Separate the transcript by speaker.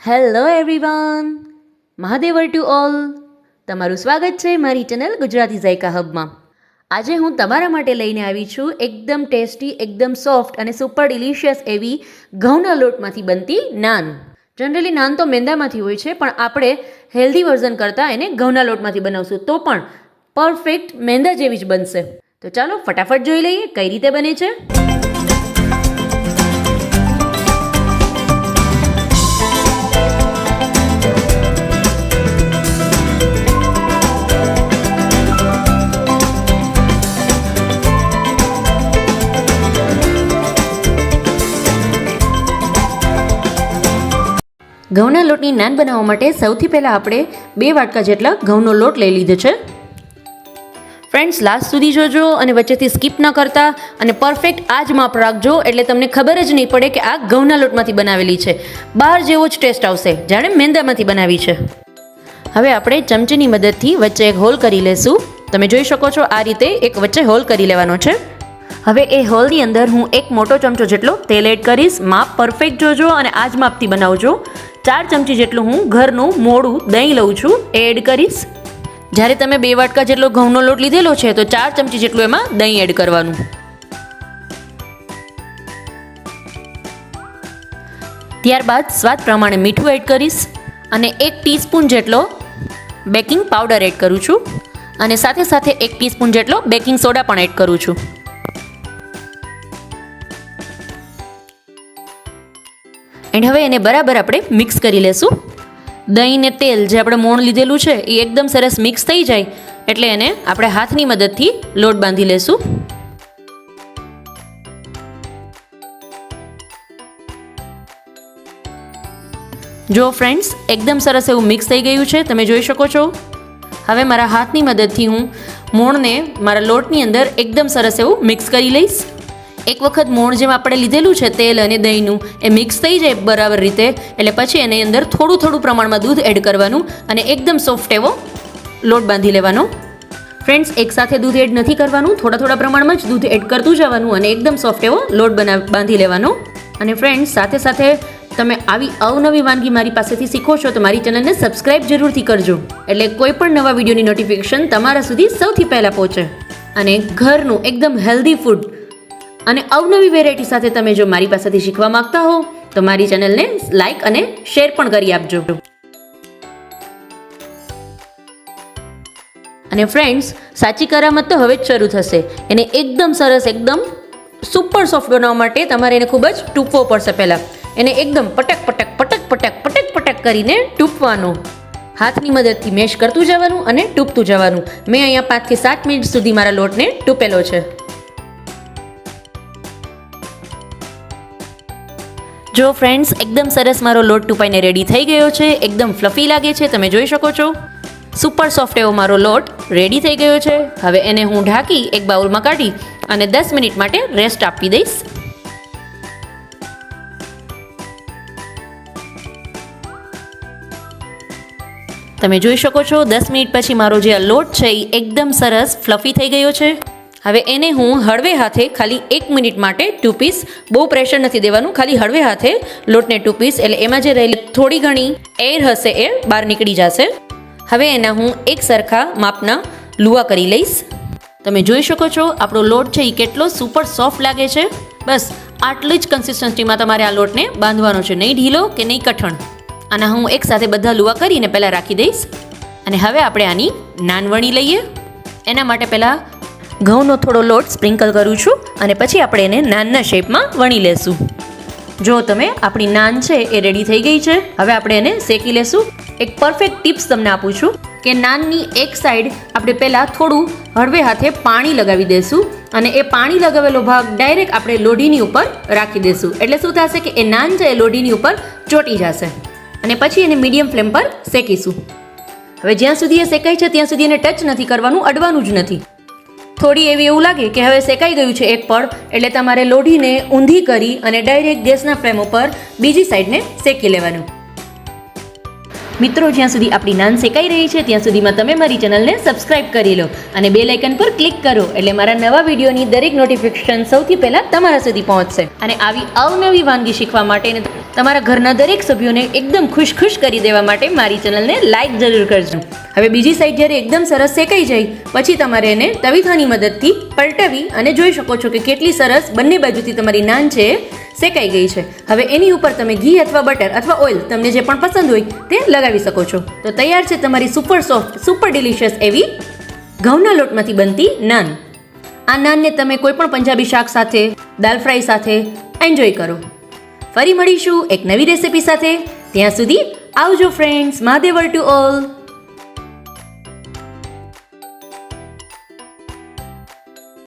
Speaker 1: Hello everyone મહાદેવર to all. તમારું સ્વાગત છે મારી ચેનલ ગુજરાતી ઝાયકા હબમાં. આજે હું તમારા માટે લઈને આવી છું એકદમ ટેસ્ટી, એકદમ સોફ્ટ અને સુપર ડિલિશિયસ એવી ઘઉંના લોટમાંથી બનતી નાન. જનરલી નાન તો મેંદામાંથી હોય છે, પણ આપણે હેલ્ધી વર્ઝન કરતાં એને ઘઉંના લોટમાંથી બનાવશું. તો પણ પરફેક્ટ મેંદા જેવી જ બનશે. તો ચાલો ફટાફટ જોઈ લઈએ કઈ રીતે બને છે. ઘઉંના લોટની નાન બનાવવા માટે સૌથી પહેલાં આપણે બે વાટકા જેટલા ઘઉંનો લોટ લઈ લીધો છે. ફ્રેન્ડ્સ લાસ્ટ સુધી જોજો અને વચ્ચેથી સ્કીપ ન કરતા અને પરફેક્ટ આ જ માપ રાખજો એટલે તમને ખબર જ નહીં પડે કે આ ઘઉંના લોટમાંથી બનાવેલી છે. બહાર જેવો જ ટેસ્ટ આવશે. જાણે મેંદામાંથી બનાવી છે. હવે આપણે ચમચીની મદદથી વચ્ચે એક હોલ કરી લેશું. તમે જોઈ શકો છો આ રીતે એક વચ્ચે હોલ કરી લેવાનો છે. હવે એ હોલની અંદર હું એક મોટો ચમચો જેટલો તેલ એડ કરીશ. માપ પરફેક્ટ જોજો અને આ જ માપથી બનાવજો. ચાર ચમચી જેટલું હું ઘરનું મોડું દહીં લઉં છું, એડ કરીશ. જ્યારે તમે બે વાટકા જેટલો ઘઉંનો લોટ લીધેલો છે, તો ચાર ચમચી જેટલું એમાં દહીં એડ કરવાનું. ત્યારબાદ સ્વાદ પ્રમાણે મીઠું એડ કરીશ અને એક ટીસ્પૂન જેટલો બેકિંગ પાવડર એડ કરું છું અને સાથે સાથે એક ટીસ્પૂન જેટલો બેકિંગ સોડા પણ એડ કરું છું. એન્ડ હવે એને બરાબર આપણે મિક્સ કરી લેશું. દહીં ને તેલ જે આપણે મોણ લીધેલું છે, એ એકદમ સરસ મિક્સ થઈ જાય, એટલે એને આપણે હાથની મદદથી લોટ બાંધી લેશું. જો ફ્રેન્ડ્સ એકદમ સરસ એવું મિક્સ થઈ ગયું છે, તમે જોઈ શકો છો. હવે મારા હાથની મદદથી હું મોણને મારા લોટની અંદર એકદમ સરસ એવું મિક્સ કરી લઈશ. એક વખત મોણ જેમ આપણે લીધેલું છે તેલ અને દહીંનું, એ મિક્સ થઈ જાય બરાબર રીતે, એટલે પછી એની અંદર થોડું થોડું પ્રમાણમાં દૂધ એડ કરવાનું અને એકદમ સોફ્ટ એવો લોટ બાંધી લેવાનો. ફ્રેન્ડ્સ એકસાથે દૂધ એડ નથી કરવાનું, થોડા થોડા પ્રમાણમાં જ દૂધ એડ કરતું જવાનું અને એકદમ સોફ્ટ એવો લોટ બના બાંધી લેવાનો. અને ફ્રેન્ડ્સ સાથે સાથે તમે આવી અવનવી વાનગી મારી પાસેથી શીખો છો તો મારી ચેનલને સબસ્ક્રાઇબ જરૂરથી કરજો. એટલે કોઈ પણ નવા વિડીયોની નોટિફિકેશન તમારા સુધી સૌથી પહેલાં પહોંચે. અને ઘરનું એકદમ હેલ્ધી ફૂડ અને અવનવી વેરાયટી સાથે તમે જો મારી પાસેથી શીખવા માંગતા હો, તો મારી ચેનલને લાઈક અને શેર પણ કરી આપજો. અને ફ્રેન્ડ્સ સાચી કરામત તો હવે જ શરૂ થશે. એને એકદમ સરસ, એકદમ સુપર સોફ્ટ બનાવવા માટે તમારે એને ખૂબ જ ટૂંકવો પડશે પહેલાં. એને એકદમ પટક પટક પટક પટક પટક પટક કરીને ટૂંપવાનું હાથની મદદથી મેશ કરતું જવાનું અને ટૂંપતું જવાનું. મેં અહીંયા પાંચથી સાત મિનિટ સુધી મારા લોટને ટૂંપેલો છે. જો ફ્રેન્ડ્સ એકદમ સરસ મારો લોટ ટૂપાઈને રેડી થઈ ગયો છે. એકદમ ફ્લફી લાગે છે. તમે જોઈ શકો છો. સુપર સોફ્ટ એવો મારો લોટ રેડી થઈ ગયો છે. હવે એને હું ઢાંકી એક બાઉલમાં કાઢી અને દસ મિનિટ માટે રેસ્ટ આપી દઈશ. તમે જોઈ શકો છો, દસ મિનિટ પછી મારો જે લોટ છે, એ એકદમ સરસ ફ્લફી થઈ ગયો છે. હવે એને હું હળવે હાથે ખાલી એક મિનિટ માટે ટુ પીસ બહુ પ્રેશર નથી દેવાનું, ખાલી હળવે હાથે લોટને ટૂપીસ એટલે એમાં જે રહેલી થોડી ઘણી એર હશે એ બહાર નીકળી જશે. હવે એના હું એક સરખા માપના લુવા કરી લઈશ. તમે જોઈ શકો છો, આપણો લોટ છે એ કેટલો સુપર સોફ્ટ લાગે છે. બસ, આટલી જ કન્સિસ્ટન્સીમાં તમારે આ લોટને બાંધવાનો છે, નહીં ઢીલો કે નહીં કઠણ. અને હું એક સાથે બધા લુવા કરીને પહેલાં રાખી દઈશ. અને હવે આપણે આની નાનવણી લઈએ. એના માટે પહેલાં ઘઉંનો થોડો લોટ સ્પ્રિંકલ કરું છું અને પછી આપણે એને નાનના શેપમાં વણી લેશું. જો તમે આપણી નાન છે એ રેડી થઈ ગઈ છે, હવે આપણે એને શેકી લેશું. એક પરફેક્ટ ટિપ્સ તમને આપું છું કે નાનની એક સાઈડ આપણે પહેલાં થોડું હળવે હાથે પાણી લગાવી દઈશું અને એ પાણી લગાવેલો ભાગ ડાયરેક્ટ આપણે લોઢીની ઉપર રાખી દઈશું એટલે શું થશે કે એ નાન છે એ લોઢીની ઉપર ચોટી જશે. અને પછી એને મીડિયમ ફ્લેમ પર શેકીશું. હવે જ્યાં સુધી એ શેકાય છે, ત્યાં સુધી એને ટચ નથી કરવાનું, અડવાનું જ નથી. થોડી એવી એવું લાગે કે હવે શેકાઈ ગયું છે એક પળ, એટલે તમારે લોઢીને ઊંધી કરી અને ડાયરેક્ટ ગેસના ફ્લેમ ઉપર બીજી સાઈડને શેકી લેવાનું. મિત્રો, જ્યાં સુધી આપણી નાન શેકાઈ રહી છે, ત્યાં સુધીમાં તમે મારી ચેનલને સબસ્ક્રાઇબ કરી લો અને બે લાઇકન પર ક્લિક કરો, એટલે મારા નવા વિડીયોની દરેક નોટિફિકેશન સૌથી પહેલાં તમારા સુધી પહોંચશે. અને આવી અવનવી વાનગી શીખવા માટે તમારા ઘરના દરેક સભ્યોને એકદમ ખુશ ખુશ કરી દેવા માટે મારી ચેનલને લાઇક જરૂર કરજો. હવે બીજી સાઈડ જ્યારે એકદમ સરસ શેકાઈ જાય, પછી તમારે એને તવીથાની મદદથી પલટાવી અને જોઈ શકો છો કે કેટલી સરસ બંને બાજુથી તમારી નાન છે શેકાઈ ગઈ છે. હવે એની ઉપર તમે ઘી અથવા બટર અથવા ઓઇલ તમને જે પણ પસંદ હોય તે લગાવી શકો છો. તો તૈયાર છે તમારી સુપર સોફ્ટ સુપર ડિલિશિયસ એવી ઘઉંના લોટમાંથી બનતી નાન. આ નાનને તમે કોઈ પણ પંજાબી શાક સાથે, દાલ ફ્રાય સાથે એન્જોય કરો. ફરી મળીશું એક નવી રેસિપી સાથે. ત્યાં સુધી આવજો ફ્રેન્ડ્સ મહાદેવર ટુ ઓલ